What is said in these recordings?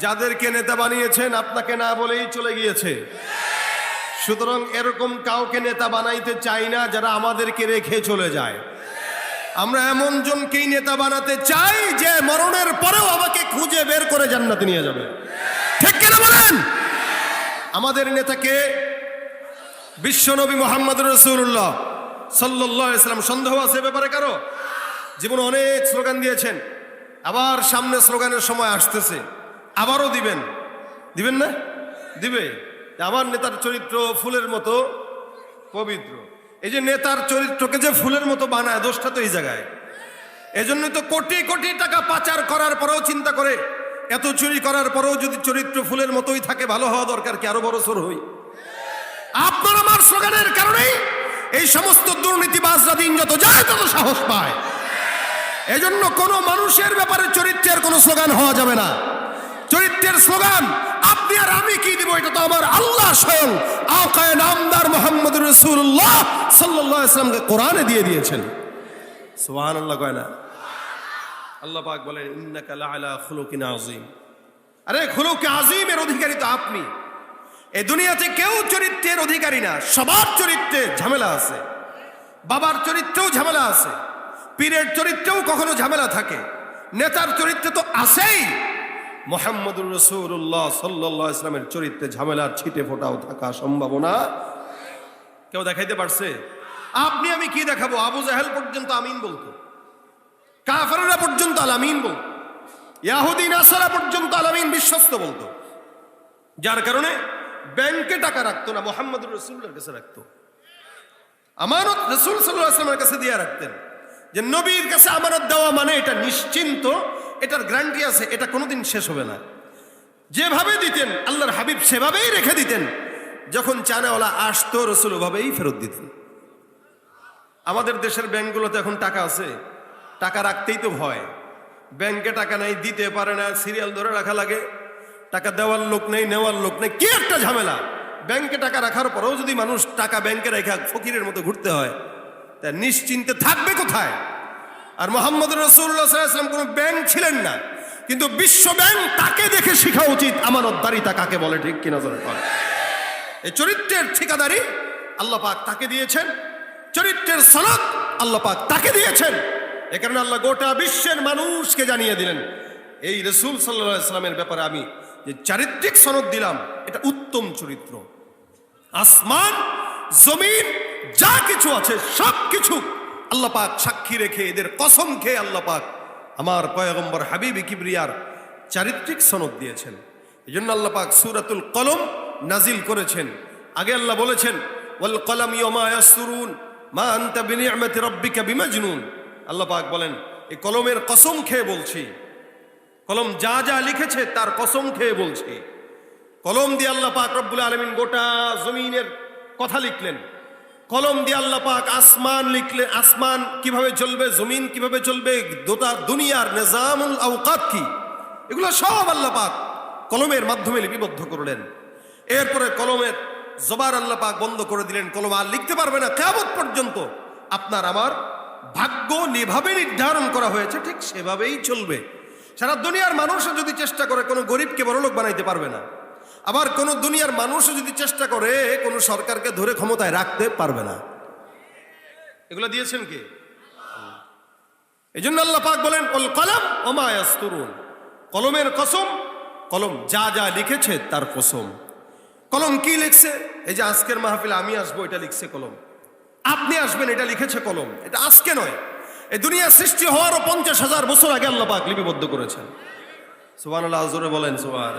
যাদেরকে নেতা বানিয়েছেন, আপনাকে না বলেই চলে গিয়েছে। সুতরাং এরকম কাউকে নেতা বানাইতে চাই না, যারা আমাদেরকে রেখে চলে যায়। আমরা এমন জনকেই নেতা বানাতে চাই, যে মরণের পরেও আমাকে খুঁজে বের করে জান্নাতে নিয়ে যাবে। ঠিক কেন বলেন? আমাদের নেতাকে বিশ্বনবী মোহাম্মদ রসুল্লাহ সাল্লাহ ইসলাম সন্দেহ আছে ব্যাপারে কারও? জীবনে অনেক স্লোগান দিয়েছেন। আবার সামনে স্লোগানের সময় আসতেছে। আবারও দিবেন। দিবেন না? দিবে? আমার নেতার চরিত্র ফুলের মতো পবিত্র। এই যে নেতার চরিত্রকে যে ফুলের মতো বানায়, দোষটা তো এই জায়গায়। এজন্য তো কোটি কোটি টাকা পাচার করার পরেও চিন্তা করে, এত চুরি করার পরেও যদি চরিত্র ফুলের মতোই থাকে, ভালো হওয়া দরকার কি? আরও বড় সর হই। আপনার আমার স্লোগানের কারণেই এই সমস্ত দুর্নীতিবাজরা দিন যত যায় তত সাহস পায়। এজন্য কোনো মানুষের ব্যাপারে চরিত্রের কোনো স্লোগান হওয়া যাবে না। চরিত্রের স্লোগান, আপনি আর আমি কি দিব? এটা তো আমার আল্লাহ স্বয়ং আকায় নামদার মোহাম্মদ রসুল্লাহ সাল্লাহ ইসলামকে কোরআনে দিয়ে দিয়েছেন। সোহান আল্লাহ কয় না? আল্লাহ পাক বলেন, ইন্নাকা লাআলা খুলুকিন আযীম। আরে, খুলুকে আযীমের অধিকারী তো আপনি। এই দুনিয়াতে কেউ চরিত্রের অধিকারী না, সবার চরিত্রে ঝামেলা আছে। বাবার চরিত্রেও ঝামেলা আছে। পীরের চরিত্রেও কখনো ঝামেলা থাকে। নেতার চরিত্রে তো আছেই। মোহাম্মদুর রসুল্লাহ সাল্লাহ ইসলামের চরিত্রে ঝামেলার ছিটে ফোটাও থাকা সম্ভাবনা। কেউ দেখাইতে পারছে? আপনি, আমি কি দেখাবো? আবু জাহেল পর্যন্ত আমিন বলতো। কাফাররা পর্যন্ত আলামিন বলতো ইয়াহুদি আসারা পর্যন্ত আলামিন বিশ্বস্ত বলতো। যার কারণে ব্যাংকে টাকা রাখতো না, মোহাম্মদুর রসুল্লার কাছে রাখতো। আমানত রসুল সাল্লাহ আসলামের কাছে দিয়ে রাখতেন। যে নবীর কাছে আমানত দেওয়া মানে এটা নিশ্চিন্ত এটার গ্যারান্টি আছে, এটা কোনোদিন শেষ হবে না। যেভাবে দিতেন, আল্লাহর হাবিব সেভাবেই রেখে দিতেন, যখন চানাওয়ালা আসতো রসুল ওভাবেই ফেরত দিতেন। আমাদের দেশের ব্যাংকগুলোতে এখন টাকা আছে, টাকা রাখতেই তো ভয়। ব্যাংকে টাকা নাই, দিতে পারে না, সিরিয়াল ধরে রাখা লাগে। টাকা দেওয়ার লোক নেই, নেওয়ার লোক নেই, কি একটা ঝামেলা। ব্যাংকে টাকা রাখার পরেও যদি মানুষ টাকা ব্যাংকে রেখা ফকিরের মতো ঘুরতে হয়, তা নিশ্চিন্তে থাকবে কোথায়? আর মোহাম্মদ রসুল্লাহাম কোনো ব্যাংক ছিলেন না। কিন্তু বিশ্ব ব্যাংক তাকে দেখে শেখা উচিত আমানতদারিতা কাকে বলে, ঠিক কিনা ধরে এই চরিত্রের ঠিকাদারি আল্লাহ পাক তাকে দিয়েছেন। চরিত্রের সনদ আল্লাহ পাক তাকে দিয়েছেন। এ কারণে আল্লাহ গোটা বিশ্বের মানুষকে জানিয়ে দিলেন, এই রসুল ইসলামের ব্যাপারে আমি যে চারিত্রিক সনদ দিলাম, এটা উত্তম চরিত্র। আসমান, জমিন, যা কিছু আছে সব কিছু আল্লাহ পাক সাক্ষী রেখে এদের কসম খেয়ে আল্লাহ পাক আমার পয়গম্বর হাবিব কিবরিয়ার চারিত্রিক সনদ দিয়েছেন। এই জন্য আল্লাহ পাক সুরাতুল কলম নাজিল করেছেন। আগে আল্লাহ বলেছেন, ওয়াল কলম ইয়মা ইয়াসরুন, মা আনতা বিনিআমাতি রাব্বিকা বিমাজনুন। আল্লাহ পাক বলেন, এই কলমের কসম খেয়ে বলছি। কলম যা যা লিখেছে তার কসম খেয়ে বলছি। কলম দিয়ে আল্লাহ পাক রব্বুল আলমিন গোটা জমিনের কথা লিখলেন। কলম দিয়ে আল্লাহ পাক আসমান লিখলেন আসমান কীভাবে চলবে, জমিন কীভাবে চলবে দোতা দুনিয়ার নিজামুল আওকাত কি? এগুলো সব আল্লাহ পাক কলমের মাধ্যমে লিপিবদ্ধ করলেন। এরপরে কলমের জবার আল্লাহ পাক বন্ধ করে দিলেন। কলম আর লিখতে পারবে না। কেমন পর্যন্ত আপনার আমার ভাগ্য যেভাবে নির্ধারণ করা হয়েছে, ঠিক সেভাবেই চলবে। সারা দুনিয়ার মানুষও যদি চেষ্টা করে, কোনো গরিবকে বড়লোক বানাইতে পারবে না। আবার কোন দুনিয়ার মানুষও যদি চেষ্টা করে, কোন সরকারকে ধরে ক্ষমতায় রাখতে পারবে না। এগুলো দিয়েছেন কি? এই জন্য আল্লাহ পাক বলেন কল কলম অমায়াস্তুরুন কলমের কসম, কলম যা যা লিখেছে তার কসম। কলম কি লিখছে? এই যে আজকের মাহফিল আমি আসব, এটা লিখছে কলম। আপনি আসবেন, এটা লিখেছে কলম। এটা আজকে নয়। এই দুনিয়া সৃষ্টি হওয়ারও পঞ্চাশ হাজার বছর আগে আল্লাহ পাক লিপিবদ্ধ করেছেন। সুবান আল্লাহ বলেন সুবান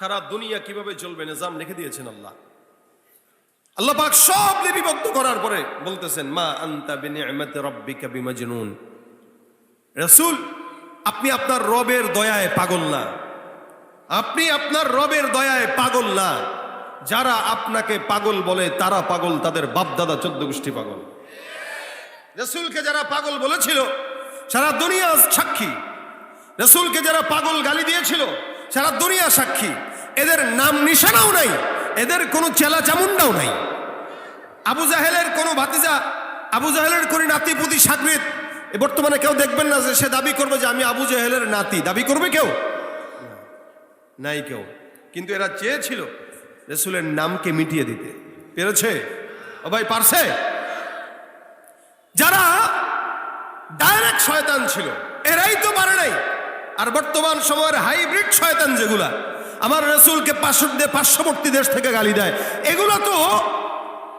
সারা দুনিয়া কীভাবে চলবে নিজাম লিখে দিয়েছেন আল্লাহ। আল্লাহ পাক সব লিপিবদ্ধ করার পরে বলতেছেন, মা আন্তা বিনিআমাতি রাব্বিকা বিমাজনুন। রাসূল, আপনি আপনার রবের দয়ায় পাগল না। আপনি আপনার রবের দয়ায় পাগল না। যারা আপনাকে পাগল বলে, তারা পাগল, তাদের বাপদাদা চোদ্দ গোষ্ঠী পাগল। রসুলকে যারা পাগল বলেছিল, সারা দুনিয়া সাক্ষী। রসুলকে যারা পাগল গালি দিয়েছিল, সারা দুনিয়া সাক্ষী। এদের নাম নিশানাও নাই, এদের কোনো চেলা চামুন্ডাও নাই। আবু জাহেলের কোনো ভাতিজা, আবু জাহেলের কোনো সাকরিত এ বর্তমানে কেউ দেখবেন না যে সে দাবি করবে যে আমি আবু জাহেলের নাতি। দাবি করবে কেউ? নাই কেউ। কিন্তু এরা চেয়েছিল রসুলের নামকে মিটিয়ে দিতে। পেরেছে? ও ভাই, পারছে? যারা ডাইরেক্ট শয়তান ছিল, এরাই তো পারে নাই। আর বর্তমান সময়ের হাইব্রিড শয়তান যেগুলা আমার রসুলকে পার্শ্বদে পার্শ্ববর্তী দেশ থেকে গালি দেয়। এগুলো তো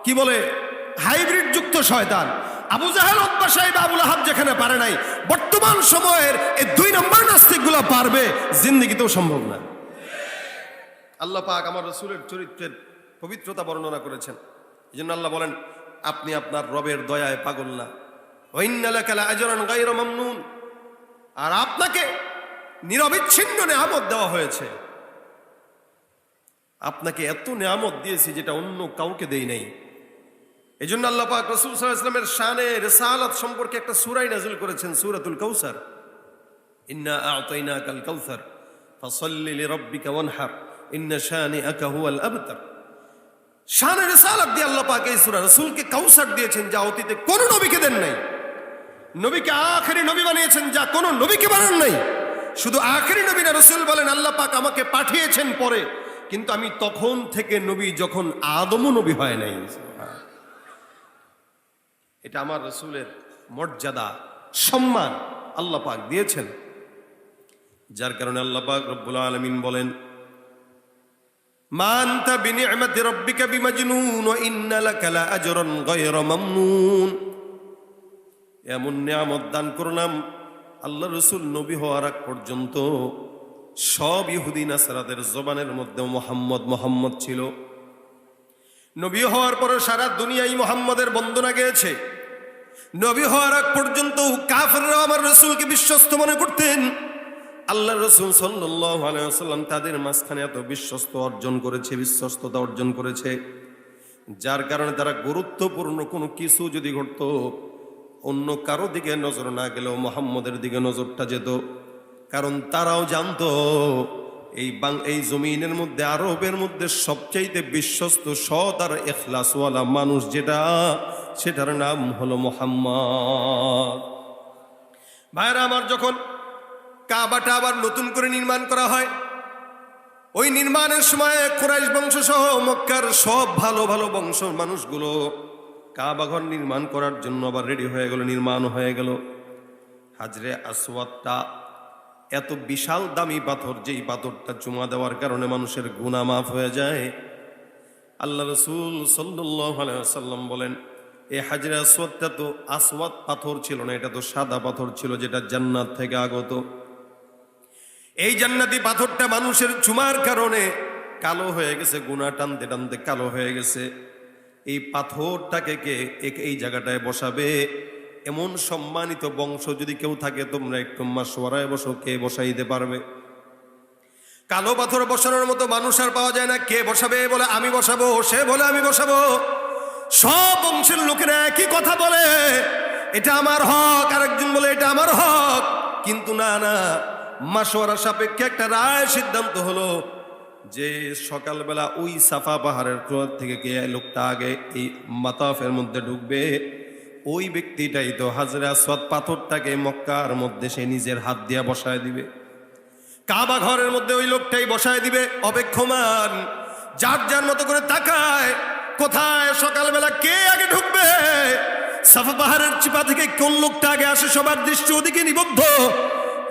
কি বলে, হাইব্রিড যুক্ত শয়তান। আবু জাহেল, উতবা সাহেব, আবুল আহাব যেখানে পারে নাই, বর্তমান সময়ের এই দুই নম্বর নাস্তিকগুলো পারবে, জিন্দিগিতেও সম্ভব না। আল্লাহ পাক আমার রসুলের চরিত্রের পবিত্রতা বর্ণনা করেছেন। এই জন্য আল্লাহ বলেন, আপনি আপনার রবের দয়ায় পাগল না। আর আপনাকে নিরবিচ্ছিন্ন নেয়ামত দেওয়া হয়েছে। আপনাকে এত নেয়ামত দিয়েছি যেটা অন্য কাউকে দেই নাই। এই জন্য আল্লাহ পাক রসুল সাল্লাহ ইসলামের শানে রেসালাত সম্পর্কে একটা সুরাই নাজিল করেছেন, সুরাতুল কৌসার ইন্না কাল কৌসার ইন্না শানে রাসূলকে কাউসার দিয়েছেন যা অতীতে কোন নবীকে দেন নাই। নবীকে আখেরি নবী বানিয়েছেন যা কোন নবীকে বানান নাই। শুধু আখেরি নবী না, রসুল বলেন, আল্লাহ আমাকে পাঠিয়েছেন পরে কিন্তু আমি তখন থেকে নবী যখন আদমও নবী হয় নাই। এটা আমার রসুলের মর্যাদা, সম্মান আল্লাহ পাক দিয়েছেন। যার কারণে আল্লাহ পাক রব্বুল আলমিন বলেন মান্তা দান আল্লাহ রসুল নবী হওয়ার পর্যন্ত সব ইহুদি নাসারাদের জবানের মধ্যে মোহাম্মদ মোহাম্মদ ছিল। নবী হওয়ার পরে সারা দুনিয়ায় মোহাম্মদের বন্দনা গেয়েছে। নবী হওয়ার আগ পর্যন্ত কাফেররা আমার রসুলকে বিশ্বস্ত মনে করতেন। আল্লাহ রসুল সাল্লাম তাদের মাঝখানে এত বিশ্বস্ত অর্জন করেছে, বিশ্বস্ততা অর্জন করেছে, যার কারণে তারা গুরুত্বপূর্ণ কোনো কিছু যদি ঘটতো, অন্য কারও দিকে নজর না গেলেও মোহাম্মদের দিকে নজরটা যেত। কারণ তারাও জানতো, এই বাং, এই জমিনের মধ্যে, আরবের মধ্যে সবচাইতে বিশ্বস্ত, সৎ আর এখলাসওয়ালা মানুষ যেটা, সেটার নাম হলো মোহাম্মদ। ভাইরা আমার যখন কাবাটা আবার নতুন করে নির্মাণ করা হয়, ওই নির্মাণের সময় কোরাইশ বংশ সহ মক্কার সব ভালো ভালো বংশ মানুষগুলো কাবাঘর নির্মাণ করার জন্য আবার রেডি হয়ে গেল, নির্মাণ হয়ে গেল। হাজরে আসওয়াদটা এত বিশাল দামি পাথর, যেই পাথরটা চুমা দেওয়ার কারণে মানুষের গুণা মাফ হয়ে যায়। আল্লাহ রসুল সাল্লাম বলেন, এ হাজরে আসওয়াদটা তো আসওয়াদ পাথর ছিল না, এটা তো সাদা পাথর ছিল যেটা জান্নাত থেকে আগত। এই জান্নাতি পাথরটা মানুষের চুমার কারণে কালো হয়ে গেছে গুণা টানতে টানতে কালো হয়ে গেছে। এই পাথরটাকে কে এই জায়গাটায় বসাবে? এমন সম্মানিত বংশ যদি কেউ থাকে, তোমরা একটু মাসোয়ারায় বসো, কে বসাইতে পারবে? কালো পাথর বসানোর মতো মানুষ আর পাওয়া যায় না। কে বসাবে বলে আমি বসাবো, সে বলে আমি বসাবো। সব বংশের লোকেরা একই কথা বলে, এটা আমার হক, আরেকজন বলে এটা আমার হক। কিন্তু না না মাসোয়ারা সাপেক্ষে একটা রায় সিদ্ধান্ত হলো যে সকালবেলা ওই সাফা পাহাড়ের থেকে কে লোকটা আগে এই মাতাফের মধ্যে ঢুকবে ওই ব্যক্তিটাই তো হাজরা আসওয়াদ পাথরটাকে মক্কার মধ্যে সে নিজের হাত দিয়া বসায় দিবে। কাবা ঘরের মধ্যে ওই লোকটাই বসায় দিবে, অপেক্ষমান। যার যার মতো করে তাকায়, কোথায় সকালবেলা কে আগে ঢুকবে? সাফা পাহাড়ের চিপা থেকে কোন লোকটা আগে আসে সবার দৃষ্টি ওদিকে নিবদ্ধ?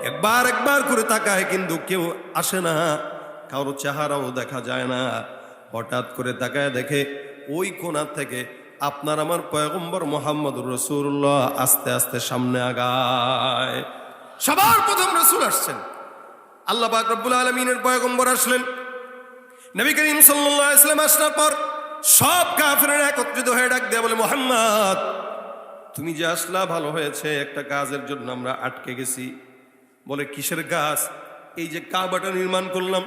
একবার একবার করে তাকায় কিন্তু কেউ আসে না, কারও চেহারাও দেখা যায় না। হঠাৎ করে তাকায় দেখে ওই কোনার থেকে আপনার আমার পয়গম্বর মোহাম্মদ রসুল্লাহ আস্তে আস্তে সামনে আগায়। সবার প্রথম রসুল আসছেন। আল্লাহ পাক আলমিনের পয়গম্বর আসলেন। নবী করিম সাল্লাহ ইসলাম পর সব কাফেরের একত্রিত হয়ে ডাক দেয়া বলে, মোহাম্মদ, তুমি যে আসলা ভালো হয়েছে, একটা কাজের জন্য আমরা আটকে গেছি। বলে, কিসের গাছ? এই যে কাবাটা নির্মাণ করলাম।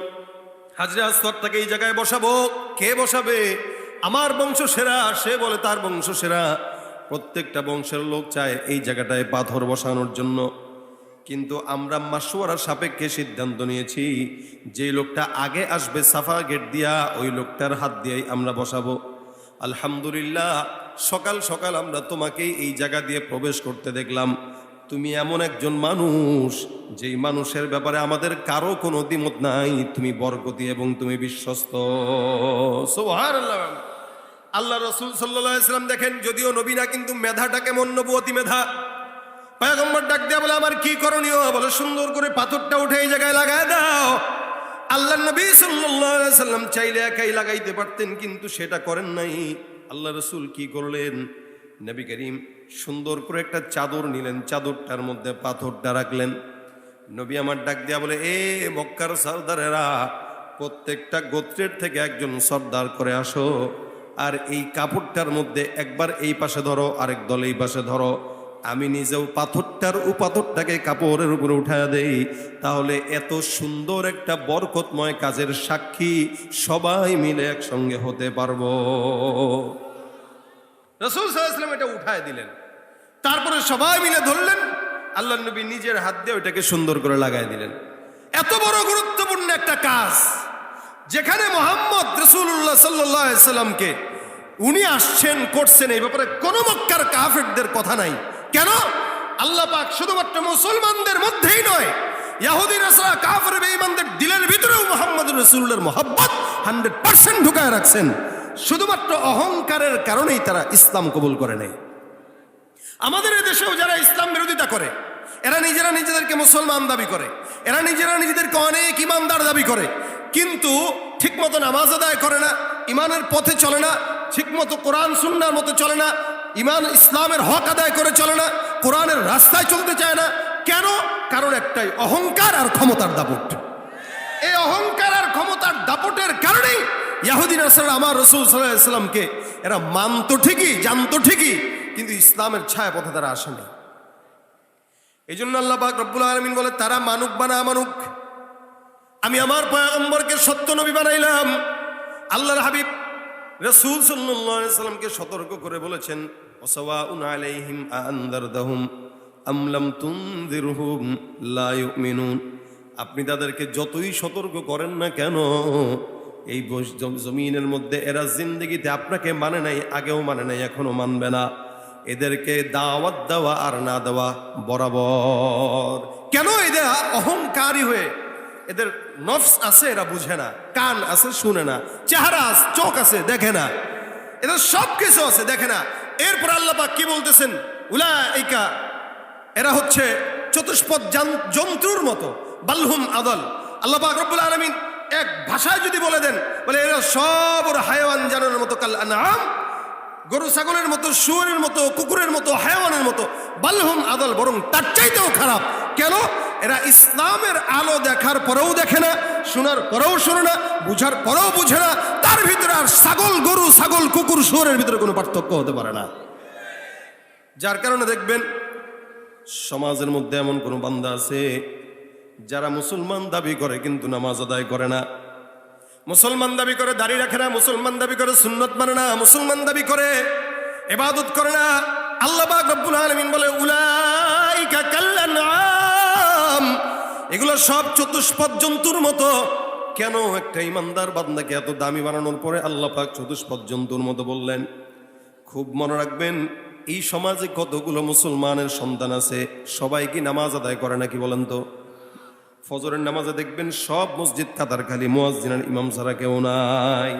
হাজরে আস্তরটাকে এই জায়গায় বসাবো। কে বসাবে? আমার বংশ সেরা সে বলে তার বংশ সেরা প্রত্যেকটা বংশের লোক চায় এই জায়গাটায় পাথর বসানোর জন্য। কিন্তু আমরা মাসোয়ারা সাপেক্ষে সিদ্ধান্ত নিয়েছি, যে লোকটা আগে আসবে সাফা গেট দিয়া, ওই লোকটার হাত দিয়েই আমরা বসাবো। আলহামদুলিল্লাহ, সকাল সকাল আমরা তোমাকেই এই জায়গা দিয়ে প্রবেশ করতে দেখলাম। তুমি এমন একজন মানুষ, যেই মানুষের ব্যাপারে আমাদের কারও কোনো দ্বিমত নাই। তুমি বরকতি এবং তুমি বিশ্বস্ত। সুবহানাল্লাহ। আল্লাহ রসুল সাল্লাম দেখেন, যদিও নবীনা কিন্তু মেধাটা কেমন নবুয়তি মেধা। পায়গম্বর ডাক দেয়া বলে, আমার কি করণীয়? বলে, সুন্দর করে পাথরটা উঠে এই জায়গায় লাগায় দাও। আল্লাহ নবী সাল্লাম চাইলে একাই লাগাইতে পারতেন, কিন্তু সেটা করেন নাই। আল্লাহ রসুল কি করলেন? নবী করিম সুন্দর করে একটা চাদর নিলেন, চাদরটার মধ্যে পাথরটা রাখলেন। নবী আমার ডাক দিয়া বলে, এ মক্কার সর্দারেরা, প্রত্যেকটা গোত্রের থেকে একজন সর্দার করে আসো। আর এই কাপড়টার মধ্যে একবার এই পাশে ধরো, আরেক দল এই পাশে ধরো। আমি নিজেও পাথরটার ও পাথরটাকে কাপড়ের উপরে উঠায় দেই। তাহলে এত সুন্দর একটা বরকতময় কাজের সাক্ষী সবাই মিলে একসঙ্গে হতে পারব। রসুল সাল্লাম এটা উঠায় দিলেন। তারপরে সবাই মিলে ধরলেন। আল্লাহ নবী নিজের হাত দিয়ে ওইটাকে সুন্দর করে লাগাই দিলেন। এত বড় গুরুত্বপূর্ণ একটা কাজ। যেখানে মোহাম্মদ রসুল্লাহ সাল্লাহ উনি আসছেন, করছেন, এই ব্যাপারে কোনো মক্কার কাফেরদের কথা নাই। কেন? আল্লাহ পাক শুধুমাত্র মুসলমানদের মধ্যেই নয়, ইয়াহুদি, নাসরা, কাফের, বেঈমানদের দিলের ভিতরেও মোহাম্মদ রসুল্লার মোহাব্বত হান্ড্রেড পার্সেন্ট ঢুকায় রাখছেন। শুধুমাত্র অহংকারের কারণেই তারা ইসলাম কবুল করে নেয়। আমাদের দেশেও যারা ইসলাম বিরোধিতা করে এরা নিজেরা নিজেদেরকে মুসলমান দাবি করে। এরা নিজেরা নিজেদেরকে অনেক ইমানদার দাবি করে। কিন্তু ঠিকমতো নামাজ আদায় করে না, ইমানের পথে চলে না, ঠিকমতো কোরআন, সুন্নার মতো চলে না, ইমান, ইসলামের হক আদায় করে চলে না, কোরআনের রাস্তায় চলতে চায় না। কেন? কারণ একটাই, অহংকার আর ক্ষমতার দাপট। এই অহংকার আর ক্ষমতার দাপটের কারণেই ইয়াহুদিন আসলে আমার রসুল সাল্লামকে এরা মানতো ঠিকই, জানতো ঠিকই, কিন্তু ইসলামের ছায়া পথে তারা আসেনি। এই জন্য আল্লাহ রব্বুল আলমিন বলে, তারা মানুক বানা মানুক, আমি আমার পয়গম্বরকে সত্য নবী বানাইলাম। আল্লাহর হাবিব রসুল সাল্লামকে সতর্ক করে বলেছেন আপনি তাদেরকে যতই সতর্ক করেন না কেন, এই জমিনের মধ্যে এরা জিন্দগিতে আপনাকে মানে নাই, আগেও মানে নাই, এখনও মানবে না। এদেরকে দাওয়াত দেওয়া আর না দেওয়া বরাবর। কেন এদের অহংকারী হয়ে এদের নফস আছে এরা বুঝে না, কান আছে শুনে না, চেহারা আছে, চোখ আছে দেখে না, এদের সব কিছু আছে দেখে না। এরপর আল্লাহ পাক কি বলতেছেন? উলা এইকা এরা হচ্ছে চতুষ্পদ জন্তুর মতো, বাল্হুম আদল। আল্লাহ পাক রব্বুল আলামিন এক ভাষায় যদি বলে দেন, বলে এরা সব ওর হায়াওয়ান জানানোর মতো, কাল আনাম গরু, ছাগলের মতো, শুয়ারের মতো, কুকুরের মতো, হায়াওয়ানের মতো বাল্হুম আদল বরং তার চাইতেও খারাপ। কেন? এরা ইসলামের আলো দেখার পরেও দেখে না, শোনার পরেও শোনে না, বুঝার পরেও বুঝে না, তার ভিতরে আর ছাগল গরু, ছাগল কুকুর, শুয়ারের ভিতরে কোনো পার্থক্য হতে পারে না। যার কারণে দেখবেন, সমাজের মধ্যে এমন কোনো বান্দা আছে, যারা মুসলমান দাবি করে কিন্তু নামাজ আদায় করে না। মুসলমান দাবি করে, দাড়ি রাখে না, মুসলমান দাবি করে, সুন্নত মানে না, মুসলমান দাবি করে এবাদত করে না। আল্লাহ রব্বুল আলামিন বলে, উলাইকা কাল্লানাম এগুলো সব চতুষ্পদ জন্তুর মতো। কেন একটা ইমানদার বান্দাকে এত দামি বানানোর পরে আল্লাহ পাক চতুষ্পদ জন্তুর মতো বললেন? খুব মনে রাখবেন, এই সমাজে কতগুলো মুসলমানের সন্তান আছে, সবাই কি নামাজ আদায় করে নাকি বলেন তো? ফজরের নামাজে দেখবেন সব মসজিদ কাতার খালি মুয়াজ্জিনের ইমাম ছাড়া কেউ নাই।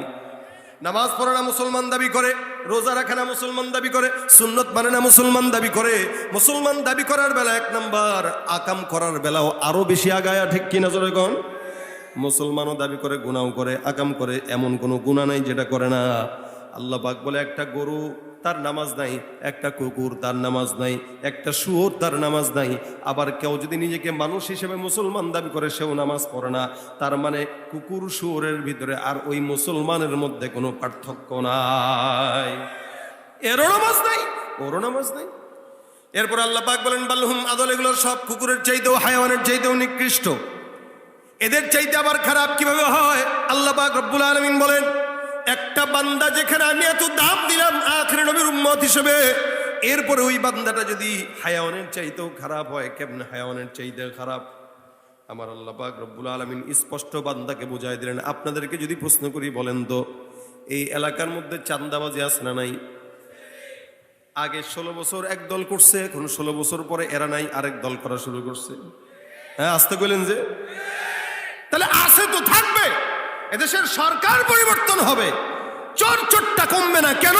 নামাজ পড়ে না মুসলমান দাবি করে, রোজা রাখে না মুসলমান দাবি করে, সুন্নত মানে না মুসলমান দাবি করে। মুসলমান দাবি করার বেলা এক নাম্বার, আকাম করার বেলাও আরও বেশি আগায়া, ঠিক কিনা জোরে কন? মুসলমানও দাবি করে গুনাও করে, আকাম করে, এমন কোনো গুণা নাই যেটা করে না। আল্লাহ পাক বলে, একটা গরু তার নামাজ নাই, একটা কুকুর তার নামাজ নাই, একটা শুয়োর তার নামাজ নাই। আবার কেউ যদি নিজেকে মানুষ হিসেবে মুসলমান দাবি করে, সেও নামাজ পড়ে না। তার মানে কুকুর শুয়োরের ভিতরে আর ওই মুসলমানের মধ্যে কোনো পার্থক্য নাই। এরও নামাজ নাই, ওরও নামাজ নাই। এরপর আল্লাহ পাক বলেন বাল্লুহুম আদল এগুলো সব কুকুরের চাইতেও হায়াওয়ানের চাইতেও নিকৃষ্ট। এদের চাইতে আবার খারাপ কীভাবে হয়? আল্লাহ পাক রব্বুল আলমিন বলেন একটা বান্দা যেখানে আমি এত দাম দিলাম আখরে নবীর উম্মত হিসেবে, এরপরে ওই বান্দাটা যদি হায়াওয়ানের চাইতেও খারাপ হয়, কেমন হায়াওয়ানের চাইতে খারাপ? আমার আল্লাহ পাক রব্বুল আলমিন স্পষ্ট বান্দাকে বুঝাই দিলেন। আপনাদেরকে যদি প্রশ্ন করি বলেন তো, এই এলাকার মধ্যে চান্দাবাজি আছে না নাই? আগে ষোলো বছর এক দল করছে, এখন ষোলো বছর পরে এরা নাই, আরেক দল করা শুরু করছে। হ্যাঁ আসতে কইলেন যে। তাহলে আছে এদেশের সরকার পরিবর্তন হবে। চোর চোরটা কমবে না। কেন?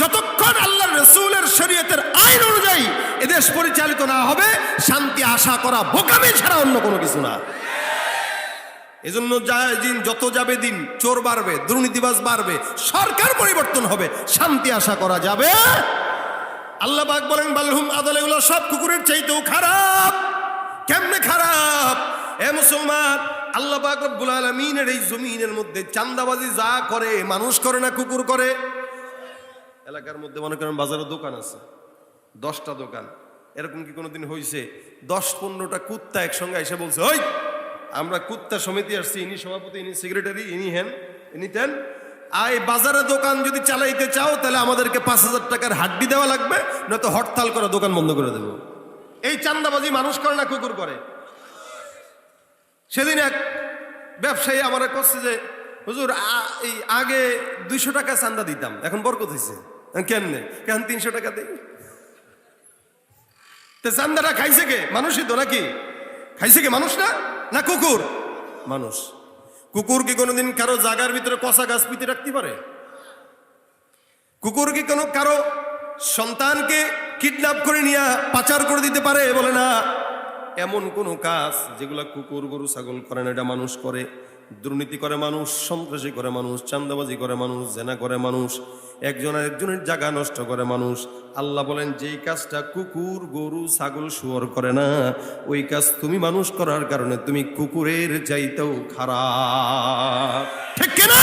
যতক্ষণ আল্লাহ রসুলের শরীয়তের আইন অনুযায়ী এদেশ পরিচালিত না হবে, শান্তি আশা করা বোকামি ছাড়া অন্য কোনো কিছু না। এজন্য দিন যত যাবে দিন চোর বাড়বে দুর্নীতিবাজ বাড়বে সরকার পরিবর্তন হবে শান্তি আশা করা যাবে আল্লাহ পাক বলেন বালহুম আদল সব কুকুরের চাইতেও খারাপ কেমনে খারাপ এ মুসলমান আল্লাহ পাক রব্বুল আলামিনের এই জমিনের মধ্যে চান্দাবাজি যা করে, মানুষ করে না, কুকুর করে? এলাকার মধ্যে মনে করেন বাজারে দোকান আছে, দশটা দোকান। এরকম কি কোনোদিন হয়েছে দশ পনেরোটা কুত্তা একসঙ্গে এসে বলছে, ওই, আমরা কুত্তা সমিতি আসছি, ইনি সভাপতি, ইনি সেক্রেটারি, ইনি হেন, ইনি তেন। এই বাজারে দোকান যদি চালাইতে চাও, তাহলে আমাদেরকে পাঁচ হাজার টাকার হাড্ডি দেওয়া লাগবে, নয়তো হরতাল করে দোকান বন্ধ করে দেবো। এই চান্দাবাজি মানুষ করে না, কুকুর করে? সেদিন এক ব্যবসায়ী আমার করছে যে, হুজুর এই আগে দুইশো টাকা চান্দা দিতাম, এখন বরকত হয়েছে কেমনে? কেন তিনশো টাকা দিই? তো চান্দাটা খাইছে কে? মানুষই তো নাকি? খাইছে কে মানুষ না? না কুকুর? মানুষ। কুকুর কি কোনোদিন কারও জাগার ভিতরে কষা গাছ পিতে রাখতে পারে? কুকুর কি কোনো কারও সন্তানকে কিডন্যাপ করে নিয়ে পাচার করে দিতে পারে? বলে না। এমন কোনো কাজ যেগুলা কুকুর, গরু, ছাগল করে না, এটা মানুষ করে। দুর্নীতি করে মানুষ, সন্ত্রাসী করে মানুষ চান্দাবাজি করে মানুষ, জেনা করে মানুষ, একজন একজনের জায়গা নষ্ট করে মানুষ। আল্লাহ বলেন, যেই কাজটা কুকুর, গরু, ছাগল শুয়োর করে না, ওই কাজ তুমি মানুষ করার কারণে তুমি কুকুরের চাইতেও খারাপ। ঠিক কিনা?